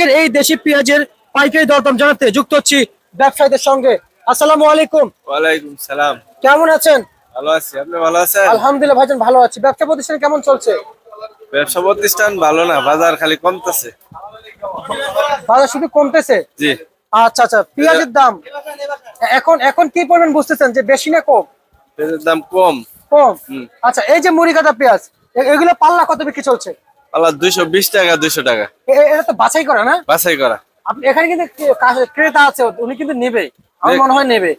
আজকের এই দেশি পেঁয়াজের পাইকারি দরদাম জানাতে যুক্ত হচ্ছি ব্যবসায়ীদের সঙ্গে। আসসালামু আলাইকুম। ওয়ালাইকুম সালাম। কেমন আছেন? ভালো আছি। আপনি ভালো আছেন? আলহামদুলিল্লাহ ভাইজান ভালো আছি। ব্যবসা প্রতিষ্ঠান কেমন চলছে? ব্যবসা প্রতিষ্ঠান ভালো না বাজার খালি কমতেছে। বাজার শুধু কমতেছে? জি। আচ্ছা আচ্ছা। পেঁয়াজের দাম এখন এখন কি পরিমাণ বুঝতেছেন যে বেশি না কম? পেঁয়াজের দাম কম। কম। আচ্ছা এই যে মুড়ি কাটা পেঁয়াজ এগুলো পাল্লা কত বিক্রি চলছে? আল্লাহ দুইশো বিশ টাকা দুইশো টাকা। এটা তো বাছাই করা না? বাছাই করা। আপনি এখানে কিন্তু ক্রেতা আছে উনি কিন্তু নেবে। আমার মনে হয় নেবে।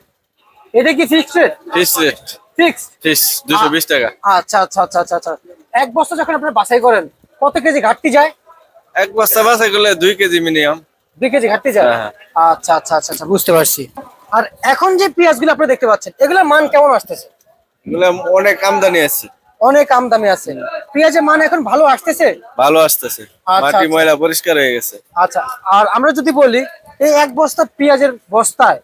এটা কি fixed rate fees rate fixed দুইশো বিশ টাকা। আচ্ছা আচ্ছা আচ্ছা আচ্ছা আচ্ছা। এক বস্তা যখন আপনি বাছাই করেন কত কেজি ঘাটতি যায়? এক বস্তা বাছাই করলে দুই কেজি মিনিমাম। দুই কেজি ঘাটতি যায়? হ্যাঁ, আচ্ছা আচ্ছা আচ্ছা আচ্ছা বুঝতে পারছি। আর এখন যে পেঁয়াজগুলো আপনি দেখতে পাচ্ছেন এগুলোর মান কেমন আসতেছে? এগুলো অনেক আমদানি আছে। অনেক আমদামি আছে। পেঁয়াজের মান এখন ভালো আসতেছে? ভালো আসতেছে। আচ্ছা, মাটি আচ্ছা। ময়লা পরিষ্কার হয়ে গেছে। আচ্ছা আর আমরা যদি বলি এই এক বস্তা পেঁয়াজের বস্তায়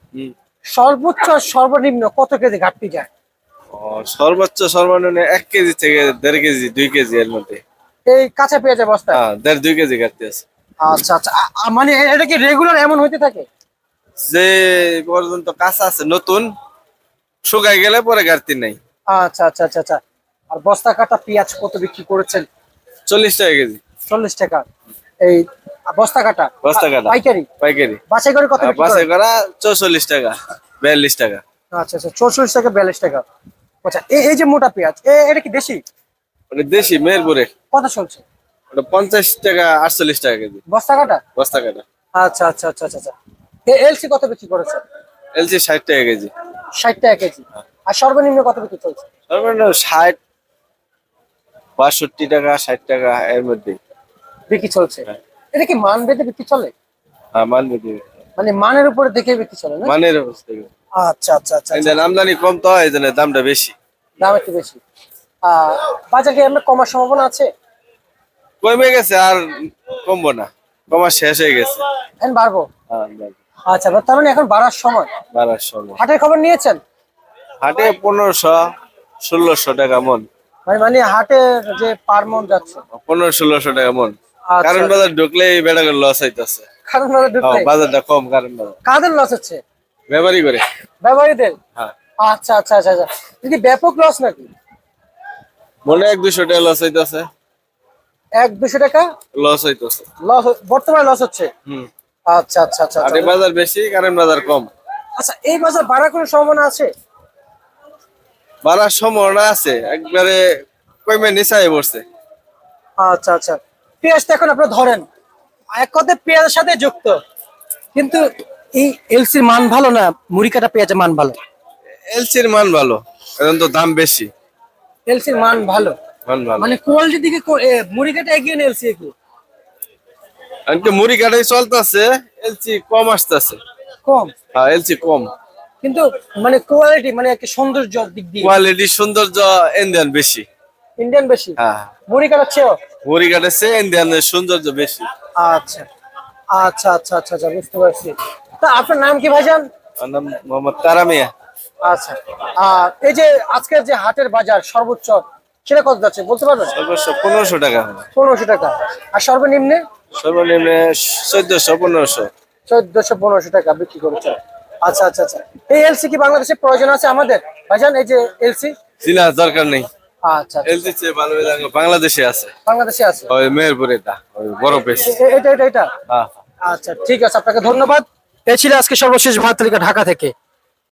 সর্বোচ্চ সর্বনিম্ন কত কেজি ঘাটতি যায়? সর্বোচ্চ সর্বনিম্ন এক কেজি থেকে দেড় কেজি দুই কেজি এর মধ্যে। এই কাঁচা পেঁয়াজের বস্তায়? হ্যাঁ দেড় দুই কেজি ঘাটতি আছে। আচ্ছা আচ্ছা। মানে এটা কি রেগুলার এমন হইতে থাকে? যে পর্যন্ত কাঁচা আছে নতুন শুকাই গেলে পরে ঘাটতি নাই। আচ্ছা আচ্ছা আচ্ছা আচ্ছা। আর বস্তা কাটা পেঁয়াজ কত বিক্রি করেছেন? চল্লিশ টাকা কেজি। চল্লিশ টাকা। এই বস্তা কাটা বস্তা কাটা। পাইকারি। পাইকারি বাছাই করে কত বাছাই করা চৌচল্লিশ টাকা বিয়াল্লিশ টাকা। আচ্ছা আচ্ছা চৌচল্লিশ টাকা বিয়াল্লিশ টাকা। আচ্ছা এই যে মোটা পেঁয়াজ এ- এটা কি দেশি? ওটা দেশি মেহেরপুরে। কত চলছে? ওটা পঞ্চাশ টাকা আটচল্লিশ টাকা কেজি। বস্তা কাটা বস্তা কাটা আচ্ছা আচ্ছা আচ্ছা আচ্ছা। আচ্ছা এলসি কত বিক্রি করেছে এলসি ষাট টাকা কেজি। ষাট টাকা কেজি। আর সর্বনিম্ন কত বিক্রি চলছে? সর্বনিম্ন ষাট বাষট্টি টাকা ষাট টাকা এর মধ্যে। বিক্রি চলছে? হ্যাঁ। এটা কি মান বেঁধে বিক্রি চলে? মানবে দিবে মানে মানের উপরে দেখে বিক্রি চলে না? মানের অবস্থা কি? আচ্ছা আচ্ছা আচ্ছা আমদানি কম তো হয় এই জন্য দামটা বেশি। দাম একটু বেশি। বাজার কি আমরা কমার সম্ভাবনা আছে? কমে গেছে আর কমবো না। কমা শেষ হয়ে গেছে। এখন বাড়বো? হ্যাঁ, আচ্ছা তার মানে এখন বাড়ার সময়। বাড়ার সময়। হাটের খবর নিয়েছেন? হাটে পনেরোশো ষোলোশো টাকা মন। মানে মানে হাটে যে পার মন যাচ্ছে। পনেরো ষোলোশো টাকা মন। আচ্ছা। কারণ বাজার ঢুকলেই বেড়া করে লস হইতেছে। কারণ বাজার ঢুকলে বাজারটা কম কারণ বাজার। কাদের লস হচ্ছে? ব্যবহারই করে। ব্যবসায়ীদের হ্যাঁ। আচ্ছা আচ্ছা আচ্ছা আচ্ছা। এটা ব্যাপক লস নাকি? মনে এক দুশো টাকা লস হইতেছে। এক দুশো টাকা? লস হইতেছে। লস বর্তমানে লস হচ্ছে? হুম। আচ্ছা আচ্ছা আচ্ছা আচ্ছা। বাজার বেশি কারণ বাজার কম। আচ্ছা এই বাজার বাড়ার কোনো সম্ভাবনা আছে? বাড়ার সম্ভাবনা আছে একবারে কমে নিচাই পড়ছে। আচ্ছা আচ্ছা। পেঁয়াজটা এখন আপনারা ধরেন এক কথায় পেঁয়াজের সাথে যুক্ত। কিন্তু এই এলসির মান ভালো না? মুড়ি কাটা পেঁয়াজের মান ভালো? এলসির মান ভালো এখন তো দাম বেশি। এলসির মান ভালো? মান ভালো। মানে কোয়ালিটির দিকে মুড়ি কাটা এগিয়ে না এলসি তো মুড়ি কাটাই চলতেছে এলসি কম আসতেছে। কম? হ্যাঁ এলসি কম। কিন্তু মানে কোয়ালিটি মানে একটা সৌন্দর্য দিক দিয়ে। কোয়ালিটি সৌন্দর্য ইন্ডিয়ান বেশি। ইন্ডিয়ান বেশি? হ্যাঁ। মুড়ি কাটার চেয়েও মুড়ি কাটাচ্ছে ইন্ডিয়ানের সৌন্দর্য বেশি। আচ্ছা। আচ্ছা আচ্ছা আচ্ছা আচ্ছা বুঝতে পারছি। তা আপনার নাম কি ভাইজান? আমার নাম মোহাম্মদ তারামিয়া আচ্ছা। আর এই যে আজকের যে হাটের বাজার সর্বোচ্চ সেটা কত যাচ্ছে বলতে পারবেন? সর্বোচ্চ পনেরোশো টাকা। পনেরোশো টাকা। আর সর্বনিম্নে? সর্বনিম্ন চোদ্দশো পনেরোশো। চোদ্দশো পনেরোশো টাকা বিক্রি করেছে। আচ্ছা আচ্ছা আচ্ছা। এই এলসি কি বাংলাদেশে প্রয়োজন আছে আমাদের? ভাইজান এই যে এলসি সিনা দরকার নেই। আচ্ছা আচ্ছা। এলসি চেয়ে ভালো বাংলাদেশে আছে। বাংলাদেশে আছে? ওই মেহেরপুর এটা ওই বড় এটা এটা এটা? হ্যাঁ। আচ্ছা ঠিক আছে আপনাকে ধন্যবাদ। এ ছিল আজকে সর্বশেষ ভারত তালিকা ঢাকা থেকে।